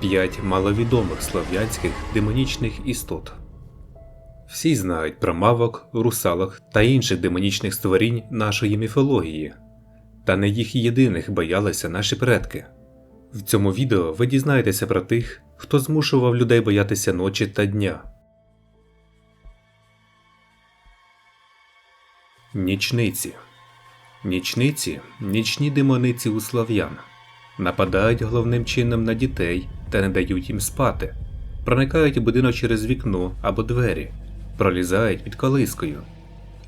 П'ять маловідомих слов'янських демонічних істот. Всі знають про мавок, русалок та інших демонічних створінь нашої міфології. Та не їх єдиних боялися наші предки. В цьому відео ви дізнаєтеся про тих, хто змушував людей боятися ночі та дня. Нічниці. Нічниці нічні демониці у слав'ян. Нападають головним чином на дітей та не дають їм спати, проникають у будинок через вікно або двері, пролізають під колискою,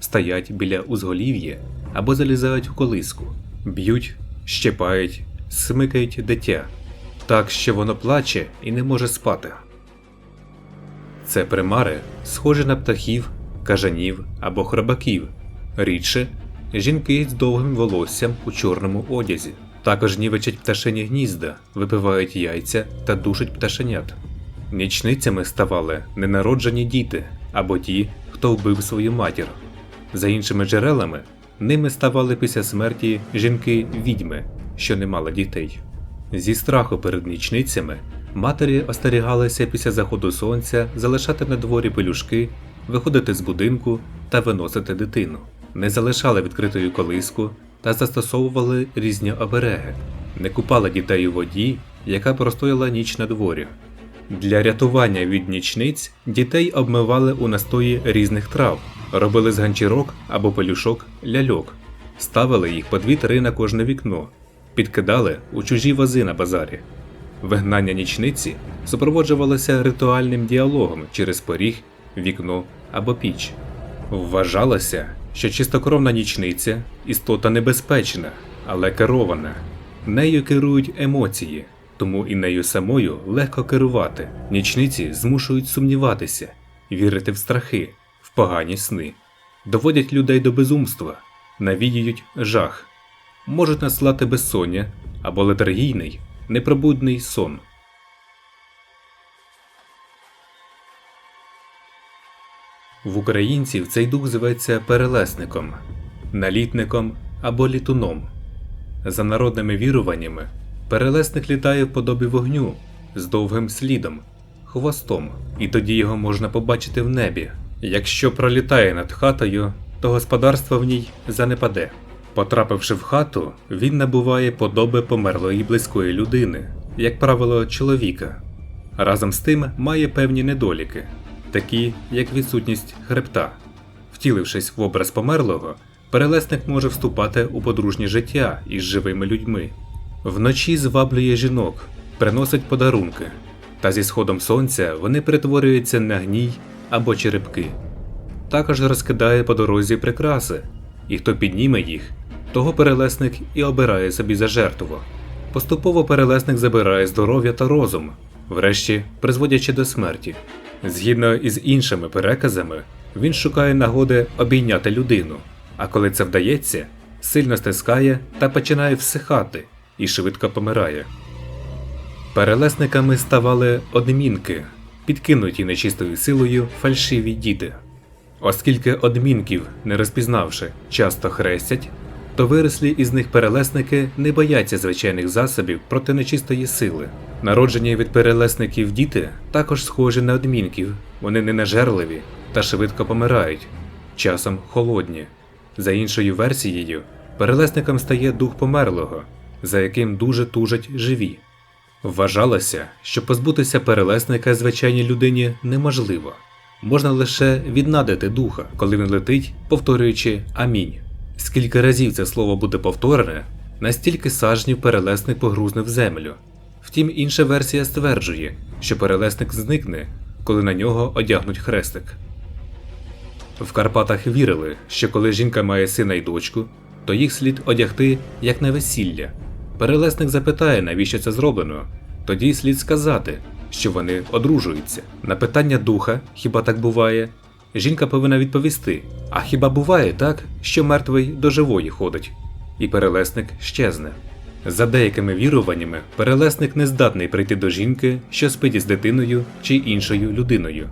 стоять біля узголів'я або залізають в колиску, б'ють, щепають, смикають дитя, так що воно плаче і не може спати. Це примари, схожі на птахів, кажанів або хробаків, рідше жінки з довгим волоссям у чорному одязі. Також нівечать пташині гнізда, випивають яйця та душать пташенят. Нічницями ставали ненароджені діти або ті, хто вбив свою матір. За іншими джерелами, ними ставали після смерті жінки-відьми, що не мали дітей. Зі страху перед нічницями матері остерігалися після заходу сонця залишати на дворі пелюшки, виходити з будинку та виносити дитину. Не залишали відкритою колиску та застосовували різні обереги, не купали дітей у воді, яка простояла ніч на дворі. Для рятування від нічниць дітей обмивали у настої різних трав, робили з ганчірок або пелюшок ляльок, ставили їх по дві-три на кожне вікно, підкидали у чужі вози на базарі. Вигнання нічниці супроводжувалося ритуальним діалогом через поріг, вікно або піч. Вважалося, що чистокровна нічниця істота небезпечна, але керована. Нею керують емоції, тому і нею самою легко керувати. Нічниці змушують сумніватися, вірити в страхи, в погані сни, доводять людей до безумства, навіюють жах, можуть наслати безсоння або летаргійний, непробудний сон. В українців цей дух зветься перелесником, налітником або літуном. За народними віруваннями, перелесник літає в подобі вогню з довгим слідом, хвостом, і тоді його можна побачити в небі. Якщо пролітає над хатою, то господарство в ній занепаде. Потрапивши в хату, він набуває подоби померлої близької людини, як правило, чоловіка. Разом з тим має певні недоліки, такі як відсутність хребта. Втілившись в образ померлого, перелесник може вступати у подружнє життя із живими людьми. Вночі зваблює жінок, приносить подарунки, та зі сходом сонця вони перетворюються на гній або черепки. Також розкидає по дорозі прикраси, і хто підніме їх, того перелесник і обирає собі за жертву. Поступово перелесник забирає здоров'я та розум, врешті призводячи до смерті. Згідно із іншими переказами, він шукає нагоди обійняти людину, а коли це вдається, сильно стискає та починає всихати і швидко помирає. Перелесниками ставали одмінки, підкинуті нечистою силою фальшиві діти. Оскільки одмінків, не розпізнавши, часто хрестять, то вирослі із них перелесники не бояться звичайних засобів проти нечистої сили. Народжені від перелесників діти також схожі на одмінків, вони ненажерливі та швидко помирають, часом холодні. За іншою версією, перелесником стає дух померлого, за яким дуже тужать живі. Вважалося, що позбутися перелесника звичайній людині неможливо, можна лише віднадити духа, коли він летить, повторюючи Амінь. Скільки разів це слово буде повторене, настільки сажнів перелесник погрузне в землю. Втім, інша версія стверджує, що перелесник зникне, коли на нього одягнуть хрестик. В Карпатах вірили, що коли жінка має сина й дочку, то їх слід одягти як на весілля. Перелесник запитає, навіщо це зроблено, тоді слід сказати, що вони одружуються. На питання духа, хіба так буває, жінка повинна відповісти: А хіба буває так, що мертвий до живої ходить, і перелесник щезне. За деякими віруваннями, перелесник не здатний прийти до жінки, що спить із дитиною чи іншою людиною.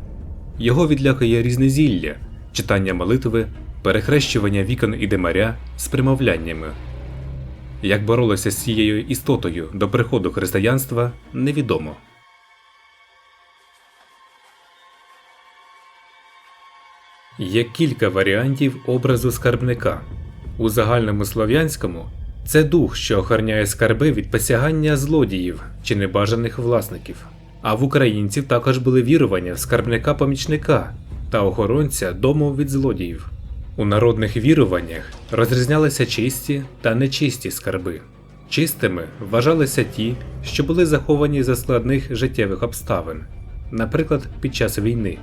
Його відлякує різне зілля, читання молитви, перехрещування вікон і демаря з примовляннями. Як боролося з цією істотою до приходу християнства, невідомо. Є кілька варіантів образу скарбника. У загальному слов'янському це дух, що охороняє скарби від посягання злодіїв чи небажаних власників. А в українців також були вірування в скарбника-помічника та охоронця дому від злодіїв. У народних віруваннях розрізнялися чисті та нечисті скарби. Чистими вважалися ті, що були заховані за складних життєвих обставин, наприклад, під час війни.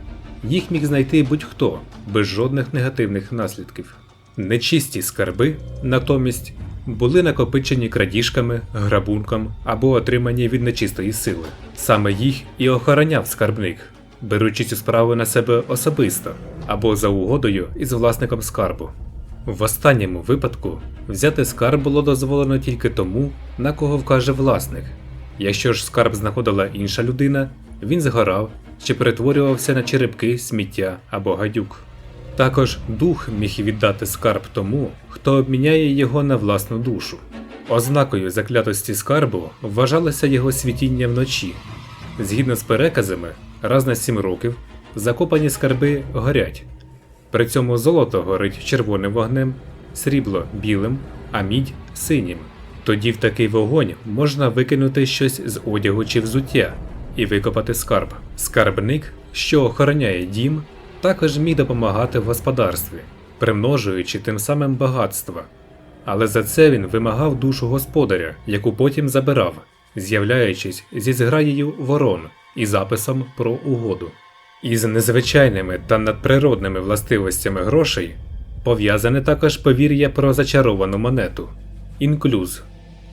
Їх міг знайти будь-хто без жодних негативних наслідків. Нечисті скарби, натомість, були накопичені крадіжками, грабунком або отримані від нечистої сили. Саме їх і охороняв скарбник, беручи цю справу на себе особисто або за угодою із власником скарбу. В останньому випадку взяти скарб було дозволено тільки тому, на кого вкаже власник. Якщо ж скарб знаходила інша людина, він згорав чи перетворювався на черепки, сміття або гадюк. Також дух міг віддати скарб тому, хто обміняє його на власну душу. Ознакою заклятості скарбу вважалося його світіння вночі. Згідно з переказами, раз на сім років закопані скарби горять. При цьому золото горить червоним вогнем, срібло білим, а мідь синім. Тоді в такий вогонь можна викинути щось з одягу чи взуття і викопати скарб. Скарбник, що охороняє дім, також міг допомагати в господарстві, примножуючи тим самим багатства. Але за це він вимагав душу господаря, яку потім забирав, з'являючись зі зграєю ворон і записом про угоду. Із незвичайними та надприродними властивостями грошей пов'язане також повір'я про зачаровану монету інклюз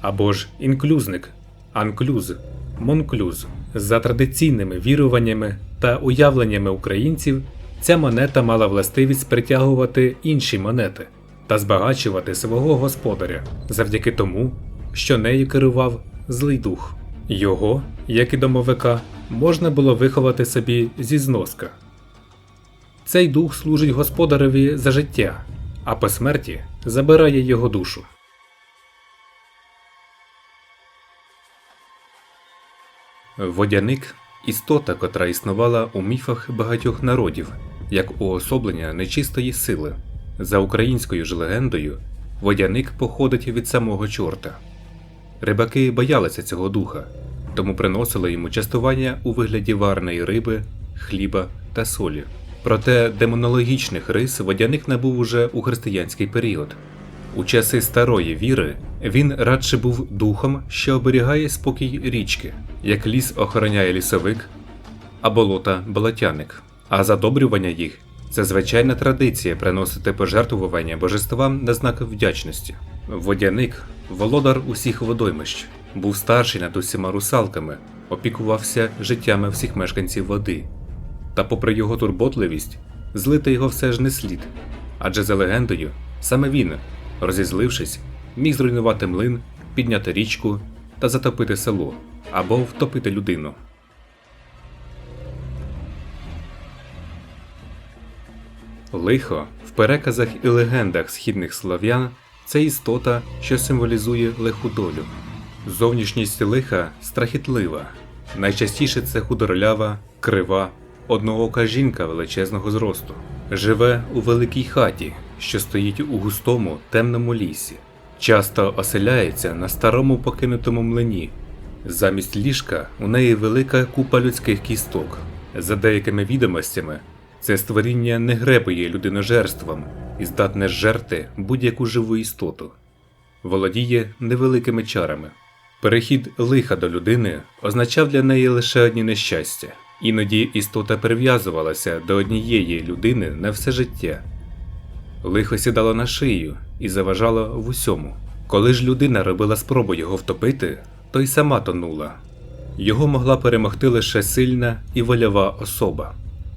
або ж інклюзник, анклюз, монклюз. За традиційними віруваннями та уявленнями українців, ця монета мала властивість притягувати інші монети та збагачувати свого господаря завдяки тому, що нею керував злий дух. Його, як і домовика, можна було виховати собі зі зноска. Цей дух служить господареві за життя, а по смерті забирає його душу. Водяник істота, котра існувала у міфах багатьох народів, як уособлення нечистої сили. За українською ж легендою, водяник походить від самого чорта. Рибаки боялися цього духа, тому приносили йому частування у вигляді варної риби, хліба та солі. Проте демонологічних рис водяник набув уже у християнський період. У часи старої віри він радше був духом, що оберігає спокій річки, як ліс охороняє лісовик, а болота болотяник. А задобрювання їх це звичайна традиція приносити пожертвування божествам на знак вдячності. Водяник, володар усіх водоймищ, був старший над усіма русалками, опікувався життями всіх мешканців води. Та, попри його турботливість, злити його все ж не слід. Адже за легендою, саме він, розізлившись, міг зруйнувати млин, підняти річку та затопити село або втопити людину. Лихо в переказах і легендах східних слов'ян це істота, що символізує лиху долю. Зовнішність лиха страхітлива. Найчастіше це худорлява, крива, одноока жінка величезного зросту. Живе у великій хаті, що стоїть у густому темному лісі. Часто оселяється на старому покинутому млині. Замість ліжка у неї велика купа людських кісток. За деякими відомостями, це створіння не гребує людиножерством і здатне жерти будь-яку живу істоту. Володіє невеликими чарами. Перехід лиха до людини означав для неї лише одні нещастя. Іноді істота прив'язувалася до однієї людини на все життя. Лихо сідало на шию і заважало в усьому. Коли ж людина робила спробу його втопити, то й сама тонула. Його могла перемогти лише сильна і вольова особа.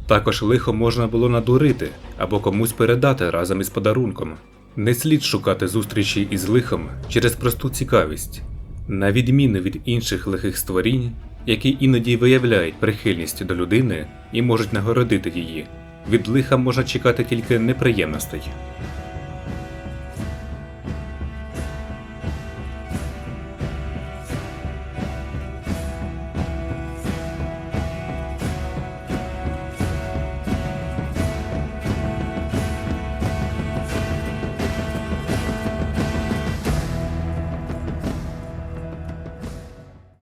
Також лихо можна було надурити або комусь передати разом із подарунком. Не слід шукати зустрічі із лихом через просту цікавість. На відміну від інших лихих створінь, які іноді виявляють прихильність до людини і можуть нагородити її, від лиха можна чекати тільки неприємностей.